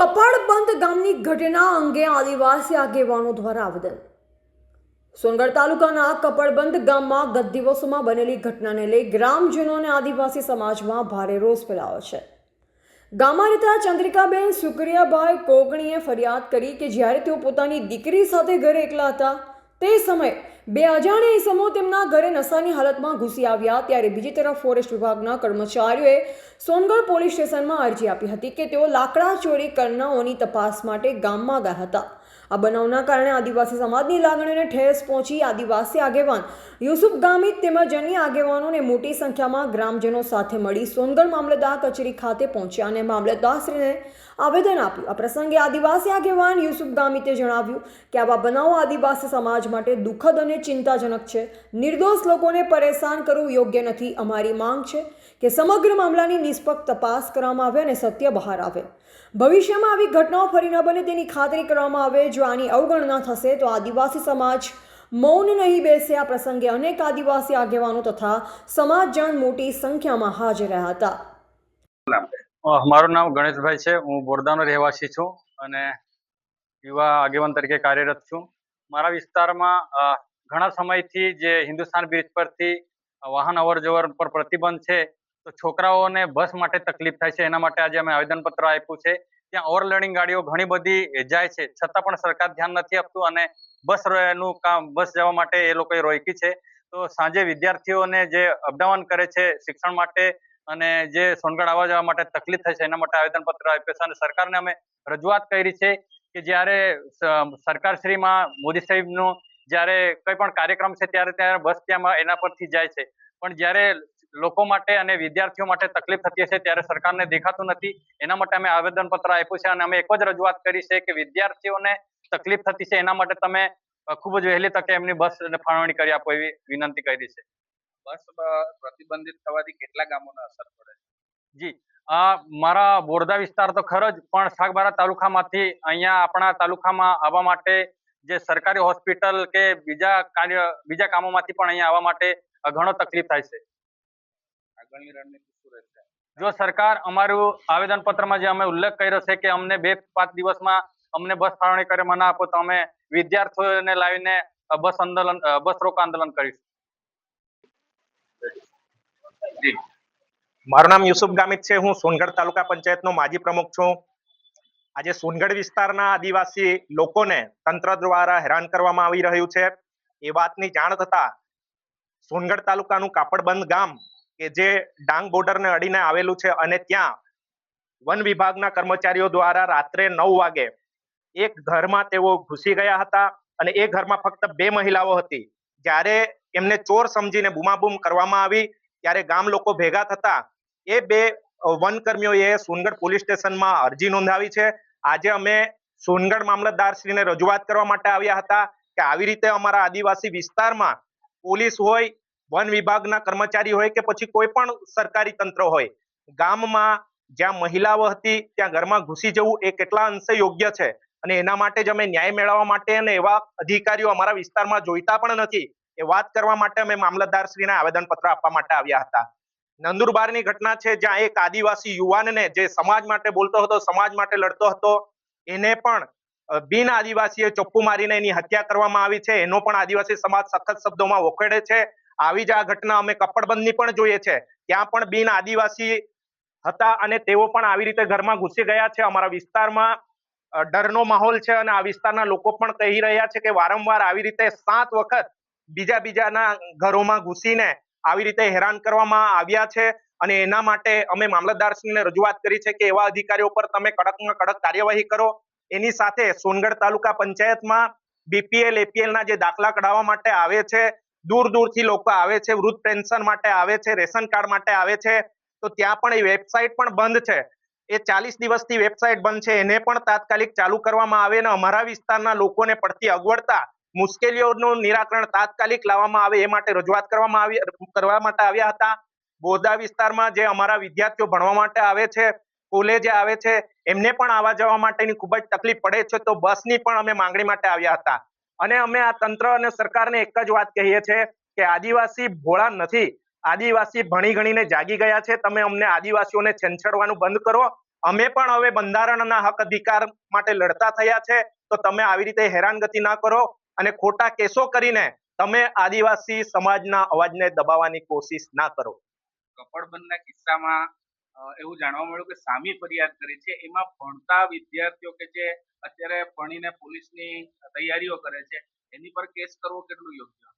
કપાળબંધ ગામની ઘટના અંગે આદિવાસી આગેવાનો દ્વારા આવેદન. સોનગઢ તાલુકાના કપડબંધ ગામમાં ગત દિવસોમાં બનેલી ઘટનાને લઈ ગ્રામજનો અને આદિવાસી સમાજમાં ભારે રોષ ફેલાયો છે. ગામમાં રહેતા ચંદ્રિકાબેન સુક્રિયાભાઈ કોગણીએ ફરિયાદ કરી કે જ્યારે તેઓ પોતાની દીકરી સાથે ઘરે એકલા હતા, તે સમયે બે અજાણ્યા ઇસમો તેમના ઘરે નશાની હાલતમાં ઘૂસી આવ્યા ત્યારે બીજી તરફ ફોરેસ્ટ વિભાગના કર્મચારીઓએ સોનગઢ પોલીસ સ્ટેશનમાં અરજી આપી હતી કે તેઓ લાકડા ચોરી કરનાઓની તપાસ માટે ગામમાં ગયા હતા. આ બનાવના કારણે આદિવાસી સમાજની લાગણીઓને ઠેસ પહોંચી આદિવાસી આગેવાન યુસુફ ગામિત તેમજ અન્ય આગેવાનોને મોટી સંખ્યામાં ગ્રામજનો સાથે મળી સોનગઢ મામલતદાર કચેરી ખાતે પહોંચ્યા અને મામલતદારશ્રીને આવેદન આપ્યું. આ પ્રસંગે આદિવાસી આગેવાન યુસુફ ગામિતે જણાવ્યું કે આવા બનાવો આદિવાસી સમાજ માટે દુઃખદ અને ચિંતાજનક છે. નિર્દોષ લોકોને પરેશાન કરવું યોગ્ય નથી. અમારી માંગ છે કે સમગ્ર મામલાની નિષ્પક્ષ તપાસ કરવામાં આવે અને સત્ય બહાર આવે. ભવિષ્યમાં આવી ઘટનાઓ ફરી ન બને તેની ખાતરી કરવામાં આવે. જો આની અવગણના થશે તો આદિવાસી સમાજ મૌન નહીં બેસે. આ પ્રસંગે અનેક આદિવાસી આગેવાનો તથા સમાજજન મોટી સંખ્યામાં હાજર રહ્યા હતા. મારું નામ ગણેશભાઈ છે. હું બોરદાનો રહેવાસી છું અને યુવા આગેવાન તરીકે કાર્યરત છું. મારા વિસ્તારમાં ઘણા સમયથી જે હિન્દુસ્તાન બ્રિજ પરથી વાહન અવર જવર પર પ્રતિબંધ છે તો છોકરાઓને બસ માટે તકલીફ થાય છે. એના માટે આજે અમે આવેદનપત્ર આપ્યું છે. ત્યાં ઓવરલોડિંગ ગાડીઓ ઘણી બધી જાય છે. છતાં પણ સરકાર ધ્યાન નથી આપતું અને બસનું કામ, બસ જવા માટે એ લોકોએ રોકી છે. તો સાંજે વિદ્યાર્થીઓને જે અપડાઉન કરે છે શિક્ષણ માટે અને જે સોનગઢ આવવા જવા માટે તકલીફ થાય છે, એના માટે આવેદનપત્ર આપ્યું છે અને સરકારને અમે રજૂઆત કરી છે કે જ્યારે સરકારશ્રીમાં મોદી સાહેબનું જ્યારે કોઈ પણ કાર્યક્રમ છે ત્યારે ત્યારે બસ ત્યાં એના પરથી જાય છે. પણ જ્યારે લોકો માટે અને વિદ્યાર્થીઓ માટે તકલીફ થતી હશે ત્યારે સરકારને દેખાતું નથી. એના માટે અમે આવેદનપત્ર આપ્યું છે અને અમે એક જ રજૂઆત કરી છે કે વિદ્યાર્થીઓને તકલીફ થતી છે. એના માટે તમે ખૂબ જ વહેલી તકે એમની બસ ફાળવણી કરી આપો એવી વિનંતી કરી છે. બસ પ્રતિબંધિત થવાથી કેટલા ગામોને અસર પડે જી. આ મારા બોરદા વિસ્તાર તો ખરો જ પણ સાગબારા તાલુકામાંથી અહીંયા આપણા તાલુકામાં આવવા માટે જે સરકારી હોસ્પિટલ કે બીજા કાર્ય બીજા કામોમાંથી પણ અહીંયા આવવા માટે ઘણો તકલીફ થાય છે. આગળની રણનીતિ શું રહેશે જો સરકાર અમારું આવેદન પત્રમાં જે અમે ઉલ્લેખ કર્યો છે કે અમને બે પાંચ દિવસમાં અમને બસ ફાળવણી કરી મને આપો તો અમે વિદ્યાર્થીઓને લાવીને બસ આંદોલન બસ રોક આંદોલન કરીશું. મારું નામ યુસુફ ગામિત છે. હું સોનગઢ તાલુકા પંચાયતનો માજી પ્રમુખ છું. આજે સોનગઢ વિસ્તારના આદિવાસી લોકોને તંત્ર દ્વારા હેરાન કરવામાં આવી રહ્યું છે. એ વાતની જાણ થતા સોનગઢ તાલુકાનું કાપડબંધ ગામ કે જે ડાંગ બોર્ડરને અડીને આવેલું છે અને ત્યાં વન વિભાગના કર્મચારીઓ દ્વારા રાત્રે નવ વાગે એક ઘરમાં તેઓ ઘૂસી ગયા હતા અને એ ઘરમાં ફક્ત બે મહિલાઓ હતી. જ્યારે એમને ચોર સમજીને બૂમાબૂમ કરવામાં આવી, ત્યારે ગામ લોકો ભેગા થતા એ બે વન વનકર્મીઓએ સોનગઢ પોલીસ સ્ટેશનમાં અરજી નોંધાવી છે. આજે અમે સોનગઢ મામલતદારશ્રીને રજૂઆત કરવા માટે આવ્યા હતા કે આવી રીતે અમારા આદિવાસી વિસ્તારમાં પોલીસ હોય વન વિભાગના કર્મચારી હોય કે પછી કોઈ પણ સરકારી તંત્ર હોય. ગામમાં જ્યાં મહિલાઓ હતી, ત્યાં ઘરમાં ઘૂસી જવું એ કેટલા અંશે યોગ્ય છે? અને એના માટે જ અમે ન્યાય મેળવવા માટે અને એવા અધિકારીઓ અમારા વિસ્તારમાં જોઈતા પણ નથી. એ વાત કરવા માટે અમે મામલતદારશ્રીને આવેદનપત્ર આપવા માટે આવ્યા હતા. નંદુરબારની ઘટના છે, જ્યાં એક આદિવાસી યુવાનને જે સમાજ માટે બોલતો હતો, સમાજ માટે લડતો હતો, એને પણ બિન આદિવાસીએ ચપ્પુ મારીને એની હત્યા કરવામાં આવી છે. એનો પણ આદિવાસી સમાજ સખત શબ્દોમાં વખોડે છે. આવી જ આ ઘટના અમે કપડબંધની પણ જોઈએ છે. ત્યાં પણ બિન આદિવાસી હતા અને તેઓ પણ આવી રીતે ઘરમાં ઘૂસી ગયા છે. અમારા વિસ્તારમાં ડરનો માહોલ છે અને આ વિસ્તારના લોકો પણ કહી રહ્યા છે કે વારંવાર આવી રીતે સાત વખત બીજા બીજાના ઘરોમાં ઘૂસીને આવી રીતે હેરાન કરવામાં આવ્યા છે અને એના માટે અમે મામલતદારશ્રીને રજૂઆત કરી છે કે એવા અધિકારીઓ પર તમે કડકમાં કડક કાર્યવાહી કરો. એની સાથે સોનગઢ તાલુકા પંચાયતમાં બીપીએલ એપીએલ ના જે દાખલા કઢાવવા માટે આવે છે દૂર દૂરથી લોકો આવે છે, વૃદ્ધ પેન્શન માટે આવે છે, રેશન કાર્ડ માટે આવે છે, તો ત્યાં પણ એ વેબસાઇટ પણ બંધ છે. એ ચાલીસ દિવસથી વેબસાઇટ બંધ છે. એને પણ તાત્કાલિક ચાલુ કરવામાં આવે અને અમારા વિસ્તારના લોકોને પડતી અગવડતા, મુશ્કેલીઓનું નિરાકરણ તાત્કાલિક લાવવામાં આવે એ માટે રજૂઆત કરવામાં આવી, કરવા માટે આવ્યા હતા. બોધા વિસ્તારમાં જે અમારા વિદ્યાર્થીઓ ભણવા માટે આવે છે, કોલેજે આવે છે, એમને પણ આવવા જવા માટેની ખૂબ જ તકલીફ પડે છે, તો બસની પણ અમે માંગણી માટે આવ્યા હતા. અને અમે આ તંત્ર અને સરકારને એક જ વાત કહીએ છીએ કે આદિવાસી ભોળા નથી. આદિવાસી ભણી ગણીને જાગી ગયા છે. તમે અમને આદિવાસીઓને છંછડવાનું બંધ કરો. અમે પણ હવે બંધારણના હક અધિકાર માટે લડતા થયા છે. તો તમે આવી રીતે હેરાનગતિ ના કરો અને ખોટા કેસો કરીને તમે આદિવાસી સમાજના અવાજને દબાવવાની કોશિશ ના કરો. કપડબંધના કિસ્સામાં એવું જાણવા મળ્યું કે સામી ફરિયાદ કરી છે. એમાં ભણતા વિદ્યાર્થીઓ કે જે અત્યારે ભણીને પોલીસની તૈયારીઓ કરે છે, એની પર કેસ કરવો કેટલું યોગ્ય?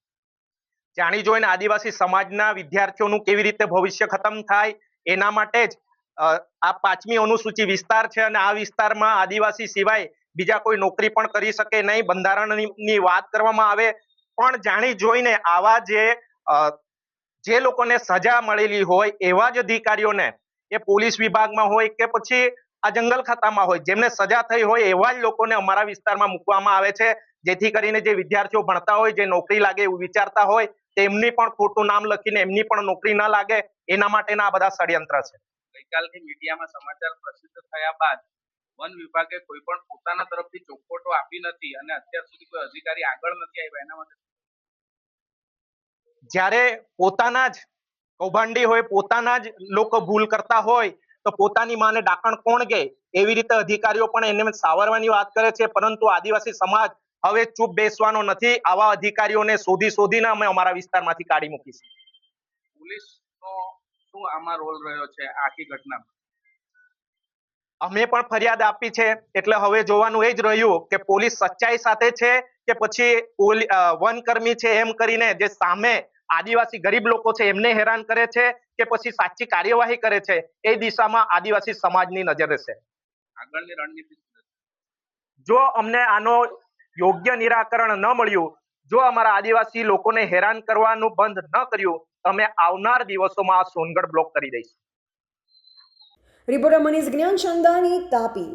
જાણી જોઈને આદિવાસી સમાજના વિદ્યાર્થીઓનું કેવી રીતે ભવિષ્ય ખતમ થાય, એના માટે જ આ પાંચમી અનુસૂચિ વિસ્તાર છે અને આ વિસ્તારમાં આદિવાસી સિવાય બીજા કોઈ નોકરી પણ કરી શકે નહીં. બંધારણની વાત કરવામાં આવે, પણ જાણી જોઈને આવા જે જે લોકોને સજા મળેલી હોય એવા જ અધિકારીઓને એ પોલીસ વિભાગમાં હોય કે પછી આ જંગલ ખાતામાં હોય જેમને સજા થઈ હોય એવા જ લોકોને અમારા વિસ્તારમાં મૂકવામાં આવે છે. જેથી કરીને જે વિદ્યાર્થીઓ ભણતા હોય જે નોકરી લાગે એવું વિચારતા હોય તેમની પણ ખોટું નામ લખીને એમની પણ નોકરી ના લાગે એના માટેના આ બધા ષડયંત્ર છે. ગઈકાલથી મીડિયામાં સમાચાર પ્રસિદ્ધ થયા બાદ વન વિભાગે કોઈ પણ પોતાના તરફથી ચોખવટો આપી નથી અને અત્યાર સુધી કોઈ અધિકારી આગળ નથી આવ્યા એના માટે જ્યારે પોતાના જ કૌભાંડી હોય પોતાના જ લોકો ભૂલ કરતા હોય તો પોતાની માને ડાકણ કોણ કે? એવી રીતે અધિકારીઓ પણ એને સાવરવાની વાત કરે છે પરંતુ આદિવાસી સમાજ હવે ચૂપ બેસવાનો નથી. આવા અધિકારીઓને શોધી શોધીને અમે અમારા વિસ્તારમાંથી કાઢી મૂકીશું. પોલીસનો શું આમાં રોલ રહ્યો છે આખી ઘટનામાં? અમે પણ ફરિયાદ આપી છે એટલે હવે જોવાનું એ જ રહ્યું કે પોલીસ સચ્ચાઈ સાથે છે કે પછી વનકર્મી છે એમ કરીને જે સામે આદિવાસી ગરીબ લોકો છે એમને હેરાન કરે છે કે પછી સાચી કાર્યવાહી કરે છે એ દિશામાં આદિવાસી સમાજની નજર રહેશે. આગળની રણનીતિ જો અમને આનો યોગ્ય નિરાકરણ ન મળ્યું જો અમારા આદિવાસી લોકોને હેરાન કરવાનું બંધ ન કર્યું તો અમે આવનાર દિવસોમાં આ સોનગઢ બ્લોક કરી દઈશું. રિપોર્ટર મનીષ જ્ઞાન ચંદાની તાપી.